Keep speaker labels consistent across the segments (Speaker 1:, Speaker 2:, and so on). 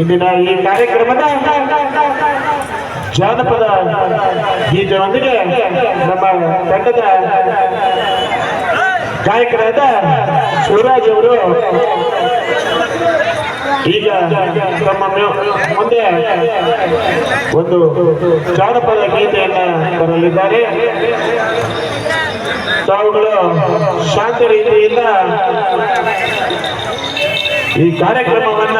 Speaker 1: ಇಂದಿನ ಈ ಕಾರ್ಯಕ್ರಮದ ಜಾನಪದ ಗೀತೆಯೊಂದಿಗೆ ನಮ್ಮ ತಂಡದ ಗಾಯಕರಾದ ಶಿವರಾಜ್ ಅವರು ಈಗ ತಮ್ಮ ಮುಂದೆ ಒಂದು ಜಾನಪದ ಗೀತೆಯನ್ನ ಬರಲಿದ್ದಾರೆ. ತಾವುಗಳು ಶಾಂತ ರೀತಿಯಿಂದ ಈ ಕಾರ್ಯಕ್ರಮವನ್ನ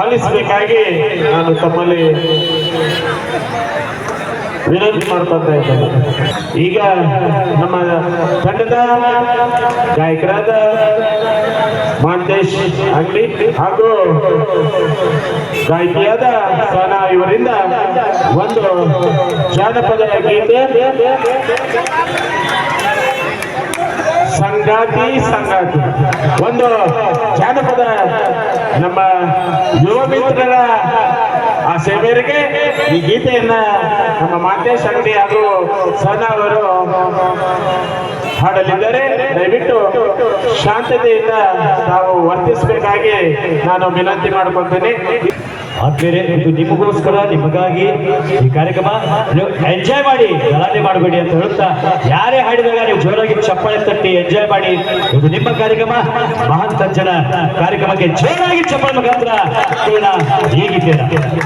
Speaker 1: ಆಲಿಸಬೇಕಾಗಿ ನಾನು ತಮ್ಮಲ್ಲಿ ವಿನಂತಿ ಮಾಡ್ಕೊತಾ ಇದ್ದೇನೆ ಈಗ ನಮ್ಮ ತಂಡದ ಗಾಯಕರಾದ ಮಾಂತೇಶ್ ಅಂಗಡಿ ಹಾಗೂ ಗಾಯಕಿಯಾದ ಸನಾ ಇವರಿಂದ ಒಂದು ಜಾನಪದ ಗೀತೆ. ಸಂಗಾತಿ ಸಂಗಾತಿ ಒಂದು ಜಾನಪದ ನಮ್ಮ ಯುವ ಮಿತ್ರರ ಆ ಸೇವೆಯರಿಗೆ ಈ ಗೀತೆಯನ್ನ ನಮ್ಮ ಮಾತೇಶ್ ಶಕ್ತಿ ಹಾಗೂ ಸಣ್ಣ ಅವರು ಹಾಡಲಿದ್ದಾರೆ. ದಯವಿಟ್ಟು ಶಾಂತತೆಯಿಂದ ತಾವು ವರ್ತಿಸಬೇಕಾಗಿ ನಾನು ವಿನಂತಿ ಮಾಡಿಕೊಳ್ತೇನೆ.
Speaker 2: ಆದ್ಮೇಲೆ ಇದು ನಿಮಗೋಸ್ಕರ, ನಿಮಗಾಗಿ ಈ ಕಾರ್ಯಕ್ರಮ ನೀವು ಎಂಜಾಯ್ ಮಾಡಿ, ಗಲಾಟೆ ಮಾಡಬೇಡಿ ಅಂತ ಹೇಳುತ್ತಾ, ಯಾರೇ ಹಾಡಿದಾಗ ನೀವು ಜೋರಾಗಿ ಚಪ್ಪಾಳೆ ತಟ್ಟಿ ಎಂಜಾಯ್ ಮಾಡಿ, ಇದು ನಿಮ್ಮ ಕಾರ್ಯಕ್ರಮ. ಮಹಾನ್ ತಜ್ಜನ ಕಾರ್ಯಕ್ರಮಕ್ಕೆ ಜೋರಾಗಿ ಚಪ್ಪಾಳೆ ಮುಖಾಂತರ ಹೇಗಿದ್ದೀರಾ
Speaker 3: ಸಂಗಾತಿ.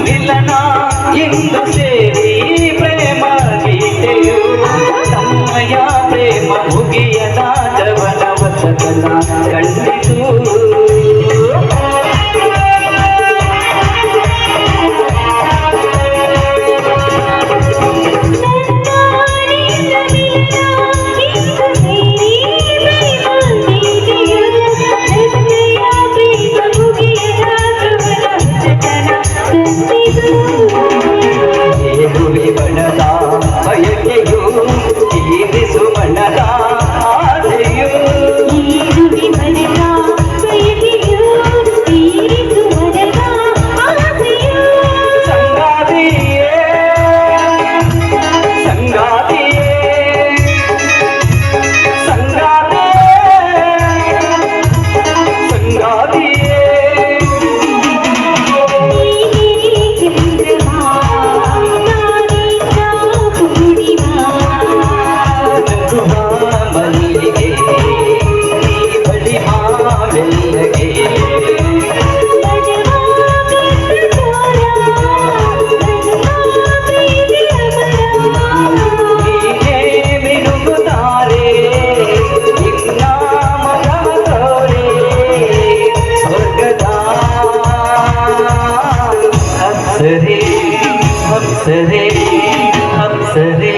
Speaker 3: ಜನ ಇಂದು ಸೇರಿ ಪ್ರೇಮ ಗೀತೆಯು ತಮ್ಮಯ ಪ್ರೇಮ ಮುಗಿಯದ ಜವನ ವಸತನ ಕಂಡಿತು রে হামস রে